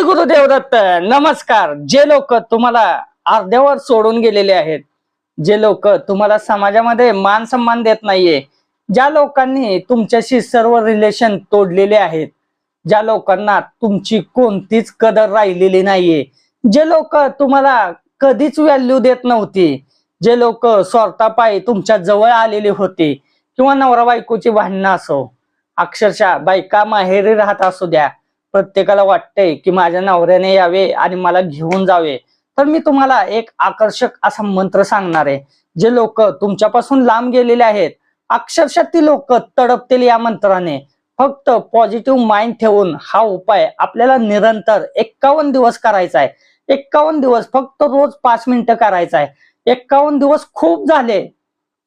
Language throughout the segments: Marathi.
श्री गुरुदेव नमस्कार. जे लोक तुम्हाला अर्ध्यावर सोडून गेलेले आहेत जे लोक तुम्हाला समाजामध्ये मान सन्मान देत नाहीये ज्या लोकांनी तुमच्याशी सर्व रिलेशन तोडलेले आहेत ज्या लोकांना तुमची कोणतीच कदर राहिलेली नाहीये जे लोक तुम्हाला कधीच व्हॅल्यू देत नव्हती जे लोक स्वार्थापायी तुमच्या जवळ आलेले होते किंवा नवरा बायकोची भांडणं असो अक्षरशः बायका माहेरी राहत असू द्या प्रत्येकाला वाटतंय की माझ्या नवऱ्याने यावे आणि मला घेऊन जावे. तर मी तुम्हाला एक आकर्षक असा मंत्र सांगणार आहे. जे लोक तुमच्यापासून लांब गेलेले आहेत अक्षरशः ती लोक तडपतील या मंत्राने. फक्त पॉझिटिव्ह माइंड ठेवून हा उपाय आपल्याला निरंतर एक्कावन्न दिवस करायचा आहे. एक्कावन्न दिवस फक्त रोज पाच मिनिटं करायचा आहे. एक्कावन्न दिवस खूप झाले.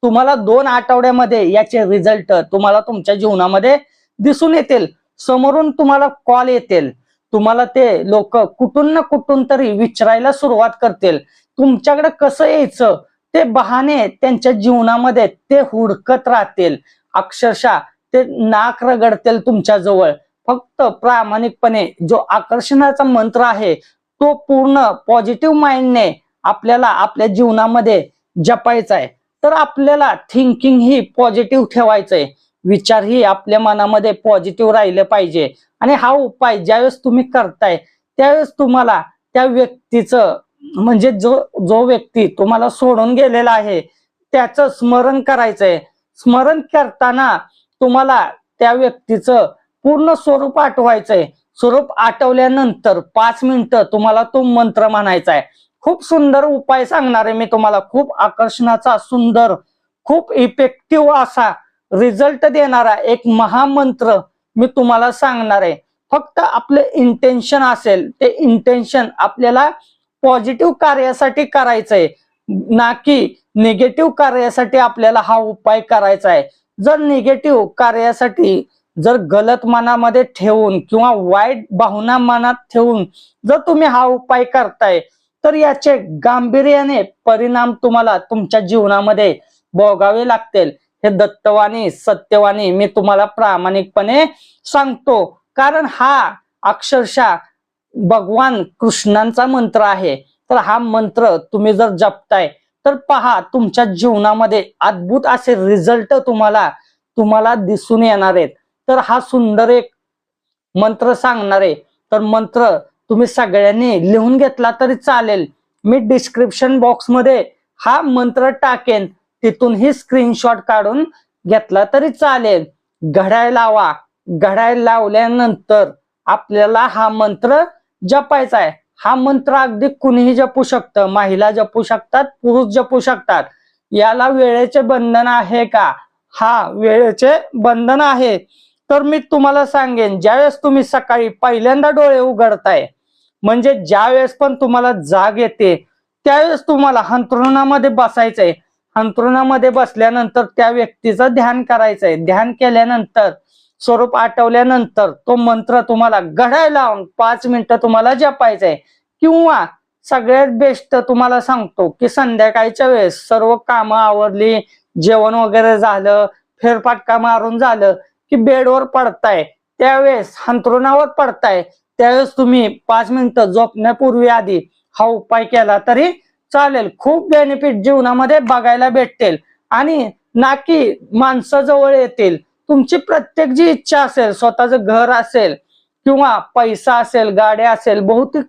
तुम्हाला दोन आठवड्यामध्ये याचे रिझल्ट तुम्हाला तुमच्या जीवनामध्ये दिसून येतील. समोरून तुम्हाला कॉल येतील. तुम्हाला ते लोक कुठून ना कुठून तरी विचारायला सुरुवात करतील. तुमच्याकडे कसं यायचं? ते बहाने त्यांच्या जीवनामध्ये ते हुडकत राहतील. अक्षरशः ते नाक रगडतील तुमच्या जवळ फक्त प्रामाणिकपणे जो आकर्षणाचा मंत्र आहे तो पूर्ण पॉझिटिव्ह माइंडने आपल्याला आपल्या जीवनामध्ये जपायचा आहे तर आपल्याला थिंकिंग ही पॉझिटिव्ह ठेवायचंय. विचार ही आपल्या मनामध्ये पॉझिटिव्ह राहिलं पाहिजे. आणि हा उपाय ज्यावेळेस तुम्ही करताय त्यावेळेस तुम्हाला त्या व्यक्तीचं म्हणजे जो जो व्यक्ती तुम्हाला सोडून गेलेला आहे त्याचं स्मरण करायचंय. स्मरण करताना तुम्हाला त्या व्यक्तीचं पूर्ण स्वरूप आठवायचंय. स्वरूप आठवल्यानंतर पाच मिनिटं तुम्हाला तो मंत्र म्हणायचा आहे खूप सुंदर उपाय सांगणार आहे मी तुम्हाला. खूप आकर्षणाचा सुंदर खूप इफेक्टिव्ह असा रिझल्ट देणारा एक महामंत्र मी तुम्हाला सांगणार आहे. फक्त आपलं इंटेन्शन असेल ते इंटेन्शन आपल्याला पॉझिटिव्ह कार्यासाठी करायचंय. ना की निगेटिव्ह कार्यासाठी आपल्याला हा उपाय करायचा आहे. जर निगेटिव्ह कार्यासाठी जर गलत मनामध्ये ठेवून किंवा वाईट भावना मनात ठेवून जर तुम्ही हा उपाय करताय तर याचे गांभीर्याने परिणाम तुम्हाला तुमच्या जीवनामध्ये भोगावे लागतील. हे दत्तवाणी सत्यवाणी मी तुम्हाला प्रामाणिकपणे सांगतो. कारण हा अक्षरशः भगवान कृष्णांचा मंत्र आहे. तर हा मंत्र तुम्ही जर जपताय तर पहा तुमच्या जीवनामध्ये अद्भुत असे रिझल्ट तुम्हाला तुम्हाला दिसून येणार आहेत. तर हा सुंदर एक मंत्र सांगणार आहे तर मंत्र तुम्ही सगळ्यांनी लिहून घेतला तरी चालेल. मी डिस्क्रिप्शन बॉक्समध्ये हा मंत्र टाकेन. तिथूनही स्क्रीनशॉट काढून घेतला तरी चालेल. घड्याळ लावा. घड्याळ लावल्यानंतर आपल्याला हा मंत्र जपायचा आहे. हा मंत्र अगदी कुणीही जपू शकतं. महिला जपू शकतात पुरुष जपू शकतात. याला वेळेचे बंधन आहे का? हा वेळेचे बंधन आहे. तर मी तुम्हाला सांगेन ज्यावेळेस तुम्ही सकाळी पहिल्यांदा डोळे उघडताय म्हणजे ज्यावेळेस पण तुम्हाला जाग येते त्यावेळेस तुम्हाला हंतरुणामध्ये बसायचंय. अंतरुणामध्ये बसल्यानंतर त्या व्यक्तीचं ध्यान करायचंय. ध्यान केल्यानंतर स्वरूप आठवल्यानंतर तो मंत्र तुम्हाला घडायला लावून पाच मिनिटं तुम्हाला जपायचंय. किंवा सगळ्यात बेस्ट तुम्हाला सांगतो की संध्याकाळच्या वेळेस सर्व कामं आवरली जेवण वगैरे झालं फेरफाटका मारून झालं की बेडवर पडताय. त्यावेळेस हंतरुणावर पडताय. त्यावेळेस तुम्ही पाच मिनिटं झोपण्यापूर्वी आधी हा उपाय केला तरी चालेल. खूप बेनिफिट जीवनामध्ये बघायला भेटतील. आणि ना की माणसं जवळ येतील. तुमची प्रत्येक जी इच्छा असेल स्वतःचं घर असेल किंवा पैसा असेल गाड्या असेल बहुतेक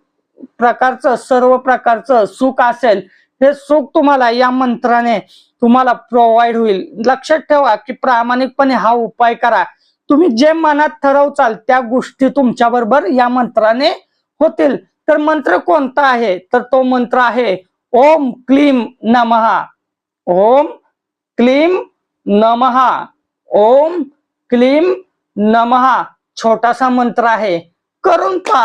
प्रकारचं सर्व प्रकारचं सुख असेल हे सुख तुम्हाला या मंत्राने तुम्हाला प्रोव्हाइड होईल. लक्षात ठेवा की प्रामाणिकपणे हा उपाय करा. तुम्ही जे मनात ठरवचाल त्या गोष्टी तुमच्या बरोबर या मंत्राने होतील. तर मंत्र कोणता आहे? तर तो मंत्र आहे ओम क्लीम नमहा ओम क्लीम नमहा ओम क्लीम नमहा छोटासा मंत्र आहे करून पहा